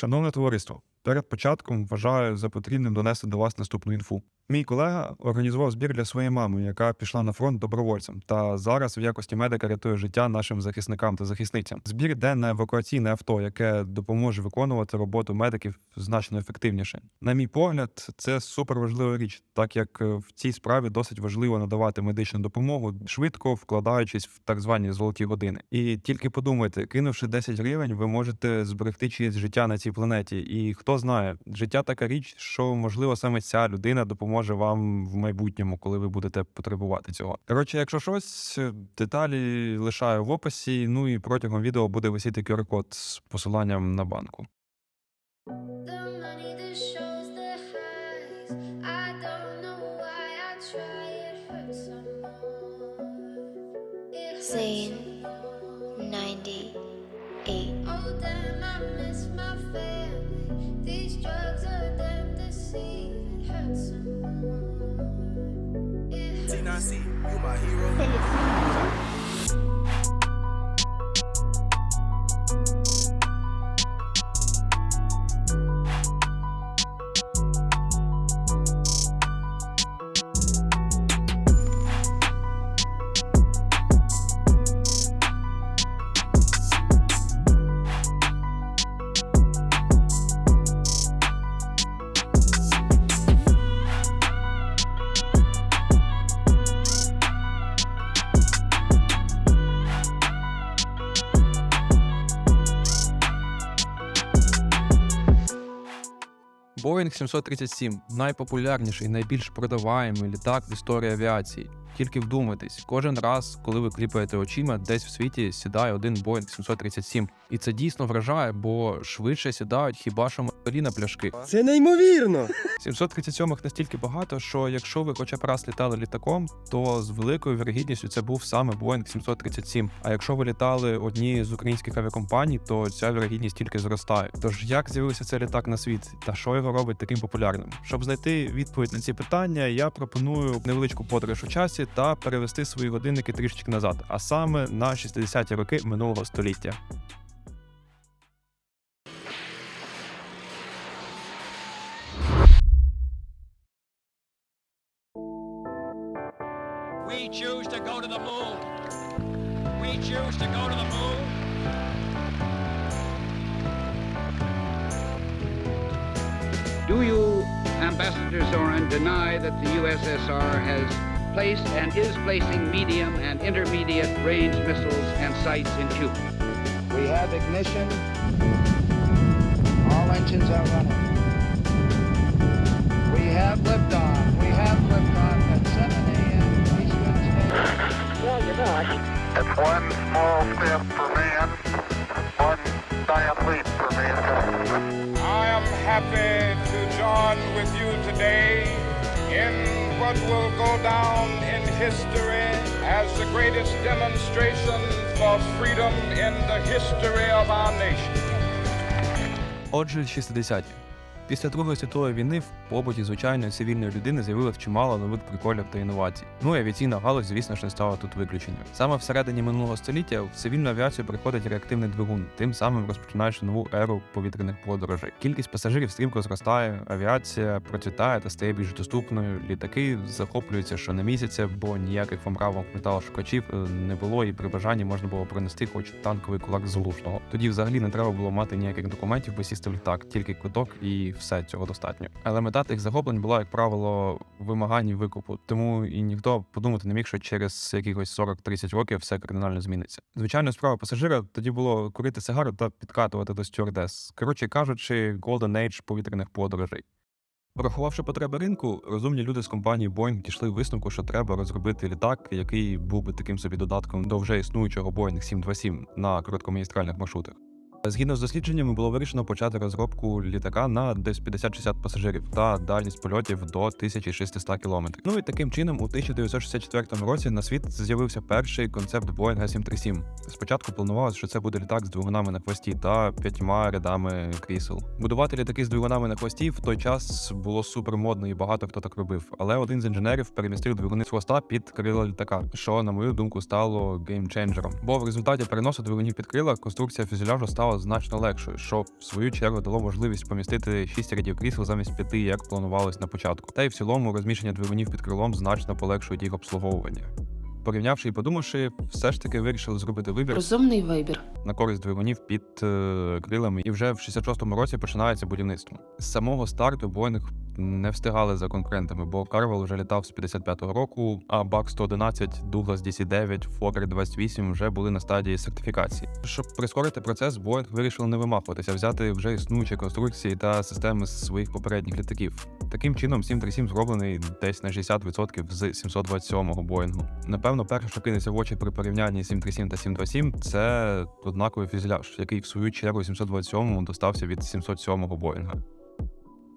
Шановне товариство, перед початком вважаю за потрібним донести до вас наступну інфу. Мій колега організував збір для своєї мами, яка пішла на фронт добровольцем, та зараз в якості медика рятує життя нашим захисникам та захисницям. Збір йде на евакуаційне авто, яке допоможе виконувати роботу медиків значно ефективніше. На мій погляд, це суперважлива річ, так як е, в цій справі досить важливо надавати медичну допомогу, швидко вкладаючись в так звані золоті години. І тільки подумайте, кинувши 10 гривень, ви можете зберегти чиєсь життя на цій планеті. І хто знає, життя така річ, що можливо саме ця людина допоможе вам в майбутньому, коли ви будете потребувати цього. Коротше, якщо щось, деталі лишаю в описі. Ну і протягом відео буде висіти QR-код з посиланням на банку. The you my hero. Boeing 737 найпопулярніший, найбільш продаваємий літак в історії авіації. Тільки вдумайтесь, кожен раз, коли ви кліпаєте очима, десь в світі сідає один Boeing 737. І це дійсно вражає, бо швидше сідають хіба що малі на пляшки. Це неймовірно. 737-х настільки багато, що якщо ви хоча б раз літали літаком, то з великою вірогідністю це був саме Boeing 737. А якщо ви літали однією з українських авіакомпаній, то ця вірогідність тільки зростає. Тож як з'явився цей літак на світ та що його робить таким популярним? Щоб знайти відповідь на ці питання, я пропоную невеличку подорож у часі та перевести свої годинники трішечки назад, а саме на 60-ті роки минулого століття. Placed and is placing medium and intermediate range missiles and sights in Cuba? We have ignition. All engines are running. We have liftoff. We have liftoff at 7 a.m. Eastern Standard It's one small step for man, one giant leap for mankind. I am happy to join with you today in what will go down in history as the greatest demonstration for freedom in the history of our nation. Отже, 60-ті. Після Другої світової війни в побуті звичайної цивільної людини з'явилось чимало нових приколів та інновацій. Ну і авіаційна галузь, звісно ж, не стала тут виключенням. Саме всередині минулого століття в цивільну авіацію приходить реактивний двигун, тим самим розпочинаючи нову еру повітряних подорожей. Кількість пасажирів стрімко зростає, авіація процвітає та стає більш доступною. Літаки захоплюються щонамісяця, бо ніяких вам рамок металошукачів е, не було, і при бажанні можна було принести хоч танковий кулак залужного. Тоді взагалі не треба було мати ніяких документів, бо сісти в літак, тільки квиток і все цього достатньо. Але мета тих захоплень була, як правило, в вимаганні викупу, тому і ніхто подумати не міг, що через якихось 40-30 років все кардинально зміниться. Звичайно, справа пасажира тоді було курити сигару та підкатувати до стюардес. Коротше кажучи, Golden Age повітряних подорожей. Врахувавши потреби ринку, розумні люди з компанії Boeing дійшли висновку, що треба розробити літак, який був би таким собі додатком до вже існуючого Boeing 727 на короткомагістральних маршрутах. Згідно з дослідженнями, було вирішено почати розробку літака на десь 50-60 пасажирів та дальність польотів до 1600 км. Ну і таким чином, у 1964 році на світ з'явився перший концепт Boeing 737. Спочатку планувалося, що це буде літак з двигунами на хвості та п'ятьма рядами крісел. Будувати літаки з двигунами на хвості в той час було супер модно і багато хто так робив. Але один з інженерів перемістив двигуни з хвоста під крила літака, що, на мою думку, стало геймченджером. Бо в результаті переносу двигунів під крила конструкція фюзеляжу стала стала значно легшою, що в свою чергу дало можливість помістити 6 рядів крісел замість 5, як планувалось на початку. Та й в цілому розміщення двигунів під крилом значно полегшують їх обслуговування. Порівнявши і подумавши, все ж таки вирішили зробити вибір Розумний вибір. на користь двигунів під е, крилами, і вже в 66-му році починається будівництво. З самого старту Боїнг не встигали за конкурентами, бо Карвел вже літав з 55-го року, а Бак 111, Douglas DC-9, Fokker 28 вже були на стадії сертифікації. Щоб прискорити процес, Боїнг вирішили не вимахуватися, взяти вже існуючі конструкції та системи своїх попередніх літаків. Таким чином, 737 зроблений десь на 60% з 727-го Боїнгу. Напевно, перше, що кинеться в очі при порівнянні 737 та 727, це однаковий фюзеляж, який в свою чергу 727-му достався від 707-го Боїнга.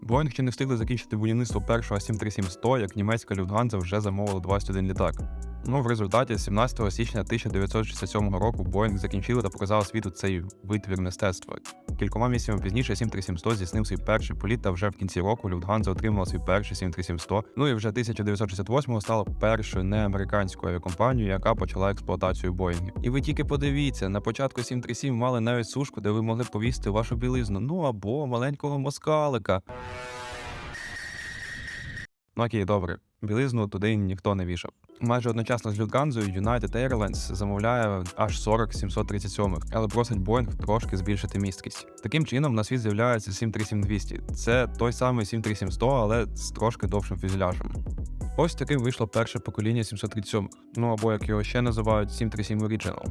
Боїнг ще не встигли закінчити будівництво першого 737-100, як німецька Люфтганза вже замовила 21 літак. Ну, в результаті 17 січня 1967 року Боїнг закінчили та показали світу цей витвір мистецтва. Кількома місяцями пізніше 737-100 здійснив свій перший політ, та вже в кінці року Люфтганза отримала свій перший 737-100. Ну і вже 1968-го стала першою неамериканською авіакомпанією, яка почала експлуатацію Боїнгів. І ви тільки подивіться, на початку 737 мали навіть сушку, де ви могли повісити вашу білизну, ну або маленького москалика. Ну окей, добре. Білизну туди ніхто не вішав. Майже одночасно з Люфтганзою United Airlines замовляє аж 40 737, але просить Boeing трошки збільшити місткість. Таким чином на світ з'являється 737-200. Це той самий 737-100, але з трошки довшим фюзеляжем. Ось таким вийшло перше покоління 737, ну або як його ще називають 737 Original.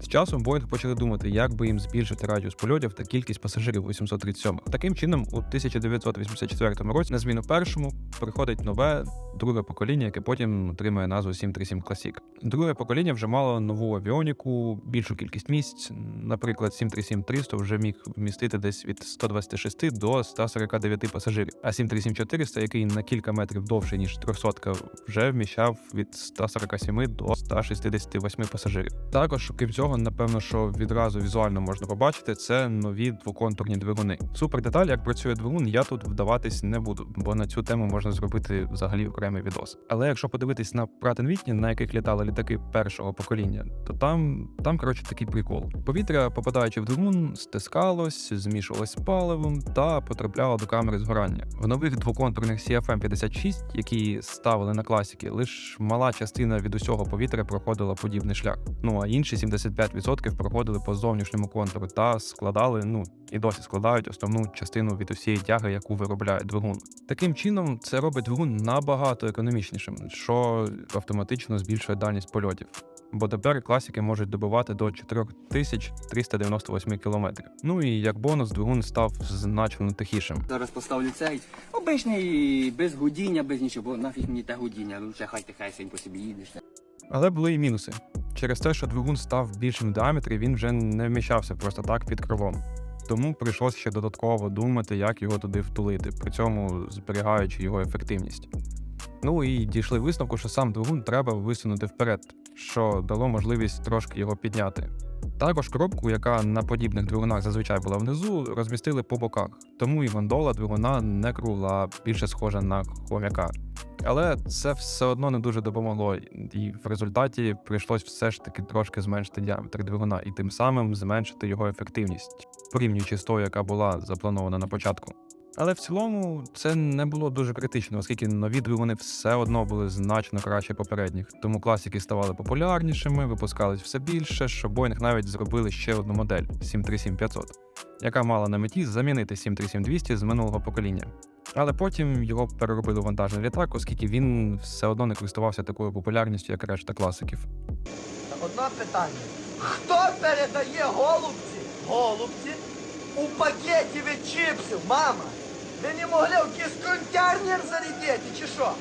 З часом Боїнг почали думати, як би їм збільшити радіус польотів та кількість пасажирів у 737. Таким чином, у 1984 році на зміну першому приходить нове друге покоління, яке потім отримає назву 737 Classic. Друге покоління вже мало нову авіоніку, більшу кількість місць. Наприклад, 737-300 вже міг вмістити десь від 126 до 149 пасажирів. А 737-400, який на кілька метрів довший ніж 300, вже вміщав від 147 до 168 пасажирів. Також, крім цього, напевно, що відразу візуально можна побачити, це нові двоконтурні двигуни. Супер деталь, як працює двигун, я тут вдаватись не буду, бо на цю тему можна зробити взагалі окремий відос. Але якщо подивитись на Pratt Whitney, на яких літали літаки першого покоління, то там, там коротше такий прикол. Повітря, попадаючи в двигун, стискалось, змішувалось з паливом та потрапляло до камери згорання. В нових двоконтурних CFM56, які ставили на класіки, лише мала частина від усього повітря проходила подібний шлях. Ну а інші 75% проходили по зовнішньому контуру та складали, ну і досі складають основну частину від усієї тяги, яку виробляє двигун. Таким чином, це робить двигун набагато економічнішим, що автоматично збільшує дальність польотів. Бо тепер класики можуть добивати до 4398 км. Ну і як бонус, двигун став значно тихішим. Зараз поставлю цей обичний, без гудіння, без нічого, бо нафіг мені те гудіння, лучше хай тихесенько собі їдеш. Але були і мінуси. Через те, що двигун став більшим в діаметрі, він вже не вміщався просто так під крилом. Тому прийшлося ще додатково думати, як його туди втулити, при цьому зберігаючи його ефективність. Ну і дійшли висновку, що сам двигун треба висунути вперед, що дало можливість трошки його підняти. Також коробку, яка на подібних двигунах зазвичай була внизу, розмістили по боках, тому і гондола двигуна не кругла, а більше схожа на хом'яка. Але це все одно не дуже допомогло, і в результаті прийшлось все ж таки трошки зменшити діаметр двигуна і тим самим зменшити його ефективність, порівнюючи з тою, яка була запланована на початку. Але в цілому це не було дуже критично, оскільки нові двигуни все одно були значно краще попередніх. Тому класики ставали популярнішими, випускались все більше, що Boeing навіть зробили ще одну модель 737-500, яка мала на меті замінити 737-200 з минулого покоління. Але потім його переробили у вантажний літак, оскільки він все одно не користувався такою популярністю, як решта класиків. Одне питання. Хто передає голубці? Голубці у пакеті від чіпсів, мама? Ви не могли в якийсь контейнер зарядити, чи що?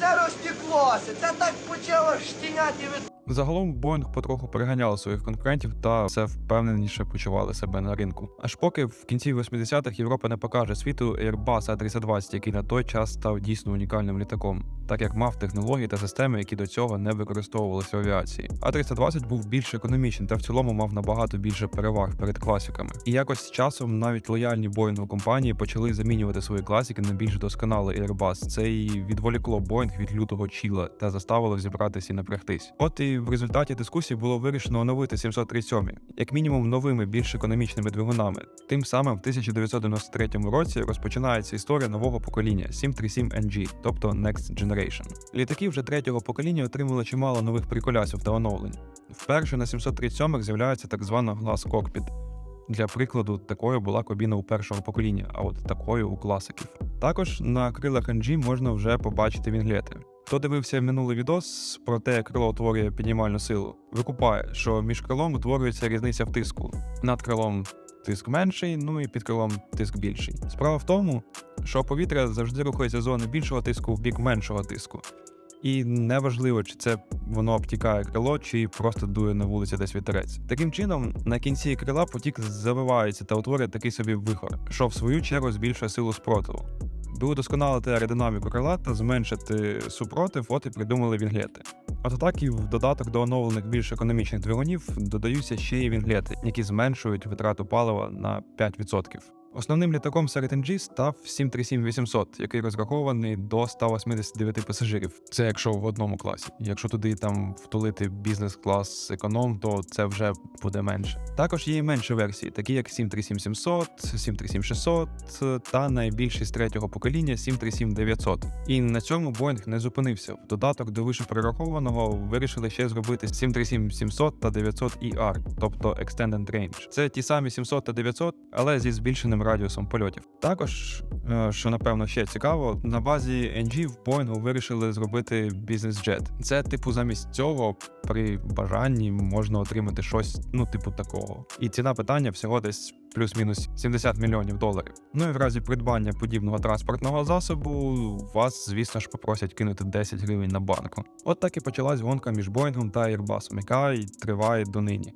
Це розтеклося, це так почало штіняти від Загалом Боїнг потроху переганяли своїх конкурентів та все впевненіше почували себе на ринку. Аж поки в кінці 80-х Європа не покаже світу Airbus A320, який на той час став дійсно унікальним літаком, так як мав технології та системи, які до цього не використовувалися в авіації. А320 був більш економічний та в цілому мав набагато більше переваг перед класиками. І якось з часом навіть лояльні Боїнгу компанії почали замінювати свої класики на більш досконалий Airbus. Це і відволікло Боїнг від лютого чіла та заставило зібратися і напрягтись. От і і в результаті дискусії було вирішено оновити 737, як мінімум новими більш економічними двигунами. Тим самим в 1993 році розпочинається історія нового покоління 737NG, тобто Next Generation. Літаки вже третього покоління отримали чимало нових приколясів та оновлень. Вперше на 737 з'являється так звана глас кокпіт. Для прикладу, такою була кабіна у першого покоління, а от такою у класиків. Також на крилах NG можна вже побачити вінглети. Хто дивився минулий відос про те, як крило утворює піднімальну силу, викупає, що між крилом утворюється різниця в тиску. Над крилом тиск менший, ну і під крилом тиск більший. Справа в тому, що повітря завжди рухається зони більшого тиску в бік меншого тиску. І неважливо, чи це воно обтікає крило, чи просто дує на вулиці десь вітерець. Таким чином, на кінці крила потік завивається та утворює такий собі вихор, що в свою чергу збільшує силу спротиву. Би удосконалити аеродинаміку крила та зменшити супротив, от і придумали вінглети. От так і в додаток до оновлених більш економічних двигунів додаються ще й вінглети, які зменшують витрату палива на 5%. Основним літаком серед NG став 737-800, який розрахований до 189 пасажирів. Це якщо в одному класі. Якщо туди там втулити бізнес-клас економ, то це вже буде менше. Також є і менші версії, такі як 737-700, 737-600 та найбільший з третього покоління 737-900. І на цьому Boeing не зупинився. В додаток до вище перерахованого вирішили ще зробити 737-700 та 900 ER, тобто Extended Range. Це ті самі 700 та 900, але зі збільшеним радіусом польотів. Також, е, що напевно ще цікаво, на базі NG в Boeing вирішили зробити бізнес-джет. Це, типу, замість цього при бажанні можна отримати щось, ну, типу, такого. І ціна питання всього десь плюс-мінус 70 мільйонів доларів. Ну і в разі придбання подібного транспортного засобу вас, звісно ж, попросять кинути 10 гривень на банку. От так і почалась гонка між Боїнгом та Airbus, яка й триває донині.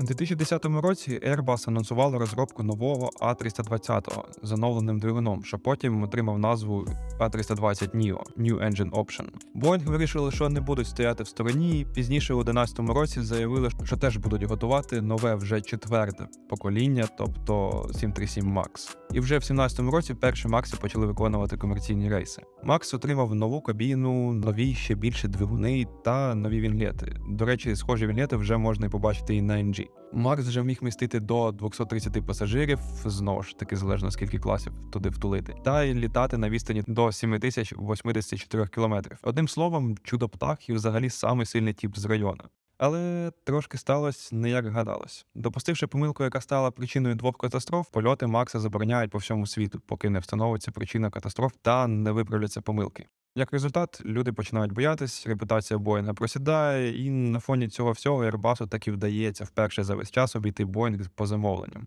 У 2010 році Airbus анонсували розробку нового A320 з оновленим двигуном, що потім отримав назву A320 NEO New Engine Option. Boeing вирішили, що не будуть стояти в стороні, і пізніше у 2011 році заявили, що теж будуть готувати нове вже четверте покоління, тобто 737 MAX. І вже в 2017 році перші Макси почали виконувати комерційні рейси. Макс отримав нову кабіну, нові ще більше двигуни та нові вінглети. До речі, схожі вінглети вже можна і побачити і на NG. Макс вже міг містити до 230 пасажирів, знову ж таки залежно скільки класів туди втулити, та й літати на відстані до 7084 кілометрів. Одним словом, чудо птах і взагалі самий сильний тип з району. Але трошки сталося не як гадалось. Допустивши помилку, яка стала причиною двох катастроф, польоти Макса забороняють по всьому світу, поки не встановиться причина катастроф та не виправляться помилки. Як результат, люди починають боятись, репутація Боїнга просідає, і на фоні цього всього Airbus і вдається вперше за весь час обійти Боїнг по замовленням.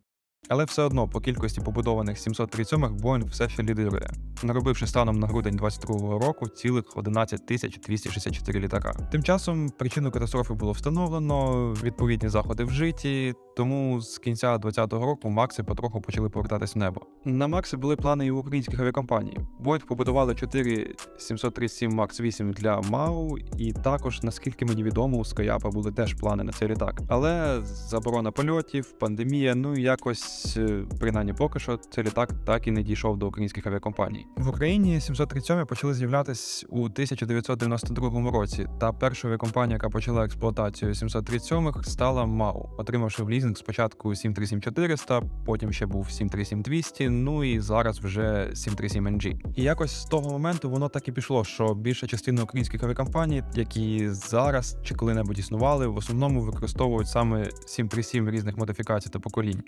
Але все одно по кількості побудованих 737 Boeing все ще лідирує, наробивши станом на грудень 22-го року цілих 11 тисяч 264 літака. Тим часом причину катастрофи було встановлено, відповідні заходи вжиті, тому з кінця 2020 року Макси потроху почали повертатись в небо. На Макси були плани і українських авіакомпаній. Boeing побудували 4 737 MAX 8 для МАУ, і також, наскільки мені відомо, у Скаяпа були теж плани на цей літак. Але заборона польотів, пандемія, ну якось, е, принаймні поки що, цей літак так і не дійшов до українських авіакомпаній. В Україні 737 почали з'являтись у 1992 році, та перша авіакомпанія, яка почала експлуатацію 737 стала МАУ, отримавши в лізинг спочатку 737-400, потім ще був 737-200, ну і зараз вже 737NG. І якось з того моменту воно так і пішло, що більша частина українських авіакомпаній, які зараз чи коли-небудь існували, в основному використовують саме 737 різних модифікацій та поколінь.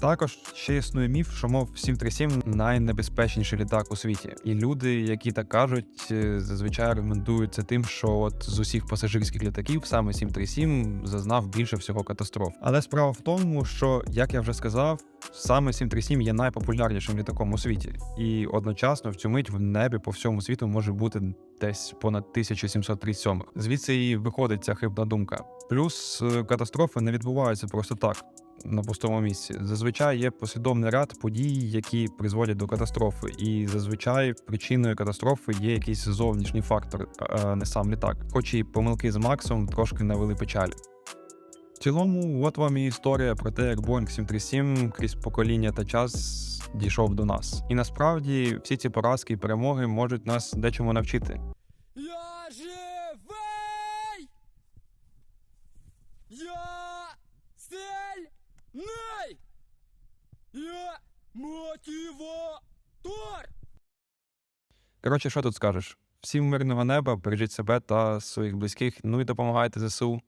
Також ще існує міф, що мов 737 найнебезпечніший літак у світі, і люди, які так кажуть, е, зазвичай аргументують тим, що от з усіх пасажирських літаків саме 737 зазнав більше всього катастроф. Але справа в тому, що як я вже сказав, саме 737 є найпопулярнішим літаком у світі, і одночасно в цю мить в небі по всьому світу може бути десь понад 1737. Звідси і виходить ця хибна думка. Плюс е, катастрофи не відбуваються просто так на пустому місці. Зазвичай є послідовний ряд подій, які призводять до катастрофи, і зазвичай причиною катастрофи є якийсь зовнішній фактор, а не сам літак. Хоч і помилки з Максом трошки навели печалі. В цілому, от вам і історія про те, як Boeing 737 крізь покоління та час дійшов до нас. І насправді всі ці поразки і перемоги можуть нас дечому навчити. Коротше, що тут скажеш? Всім мирного неба, бережіть себе та своїх близьких, ну і допомагайте ЗСУ.